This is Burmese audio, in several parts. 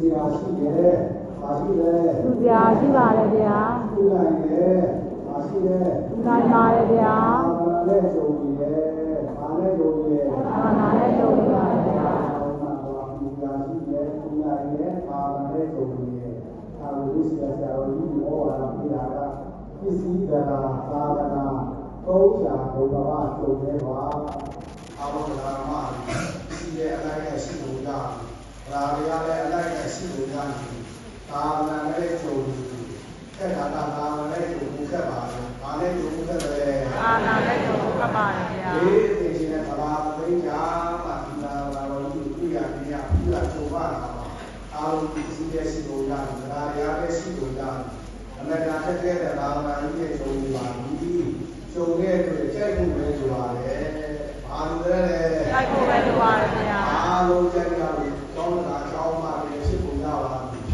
စရာရှိတယ်ပါရှိတယ်သူစရာရှိပါတယ်ဗျာသူနိုင်တယ်ပါရှိတယ်သူနိုင်ပါတယ်ဗျာအာမနဲ့ကြုံနေတယ်ဘာနဲ့ကြုံနေလဲအာနာနဲ့ကြုံနေပါတယ်ဗျာအာမဘာပူရာရှိတယ်သူနိုင်တယ်အာမနဲ့ကြုံနေတယ်အာဝိစရာဆရာတော်ကြီးဩဝါဒပြတာကပစ္စည်းကနာသာသနာသုံးရာဘုရားကြုံနေပါအာဝဒနာမရှိတဲ့အလိုက်နဲ့ရှိလို့ရရာရရလည်းအလိုက်နဲ့ ရှိလို့ရတယ်သာသနာနဲ့ကြုံနေခက်တာသာသနာနဲ့ကြုံမှုခက်ပါလေ။ဘာနဲ့ကြုံမှုခက်တယ်လဲ။အာနာနဲ့ကြုံဖတ်ပါတယ်ဗျာဒီသိချင်းနဲ့ဘာသာသိကြမှာဒီလာလာတော့ဒီပြရပြရပြရချိုးပါတာပါအားလုံးဒီစီရဲ့စီလိုရတယ်။ဒါရရရဲ့စီလိုရတယ်။အမေရိကန်တက်ခဲ့တဲ့သာသနာကြီးရဲ့ဂျုံဒီပါပြီ။ဂျုံရဲ့အတွက်ကြိုက်မှုပဲဆိုရတယ်။ဘာလို့လဲလဲတိုက်ဖို့ပဲလိုပါတယ်ဗျာအားလုံးကြိုက်ကြလို့ကောင်းတာကောင်းမှလည်းဖြစ်ပုံရ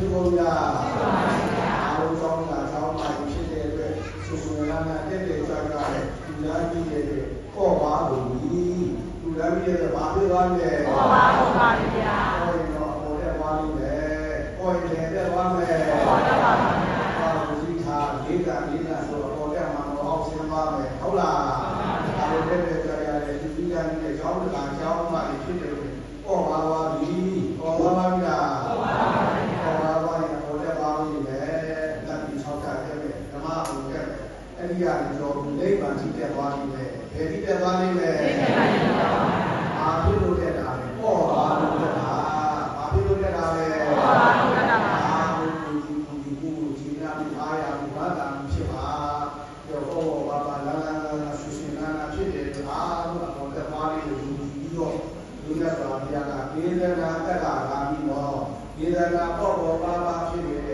ပါဖြစ်ပုံရအားလုံးကောင်းတာကောင်းမှဖြစ်တဲ့အတွက်ဆူဆူနာနာတက်တဲ့ကြွားကြတဲ့ဒီလားကြီးရဲ့ပေါ့ပါလို့ဒီလူလားကြီးရဲ့ဘာဖြစ်သွားလဲဟောပါဟုတ်ပါတယ်ဗျာဟောရင်တော့ဟောတဲ့ဘာလို့လဲဟောရင်လည်းတဲ့ဘာလဲဟောတတ်ပါပါဗျာဘာလို့ဒီခါလေးကလေးကဆိုတော့ဟောတဲ့မှာတော့အောက်ဆင်းပါမယ်ဟုတ်လားအားလုံးတဲ့ကြရတဲ့ဒီကြီးကကြီးရဲ့ကျောင်းတကာကျောင်းမှဖြစ်တယ်ပေါ့ပါပါပြီပေါ့ပါပါဗျာပေါ့ပါပါပေါ့ပါပါရင်ဟောတဲ့ဘာလို့လဲလက်ပြီးဆောက်တာတဲ့ဓမ္မဘုံက အဲ့ဒီကနေတော့လိမ့်ပါကြည့်တဲ့သွားနေတယ်ဘယ်ကြည့်တဲ့သွားနေလဲသိနေပါရဲ့ဗျာအာဖြစ်လို့တဲ့တာလေပေါ့ပါလို့တဲ့တာဘာဖြစ်လို့တဲ့တာလဲဟောပါဟုတ်တတ်ပါပါအာဘုရားဒီဒီဒီကိုဒီနာမအားရဘူးဘာသာဖြစ်ပါရောဟောဘာဘာလာလာလာဆူဆူနာနာဖြစ်တယ်အားလုံးအပေါ်တဲ့ပါလေးကိုယူပြီးတော့လူနဲ့ဆိုတာဘုရားကဒေသနာတက်တာလာပြီးတော့ဒေသနာပေါ့ပေါ်ပါပါဖြစ်နေတဲ့အား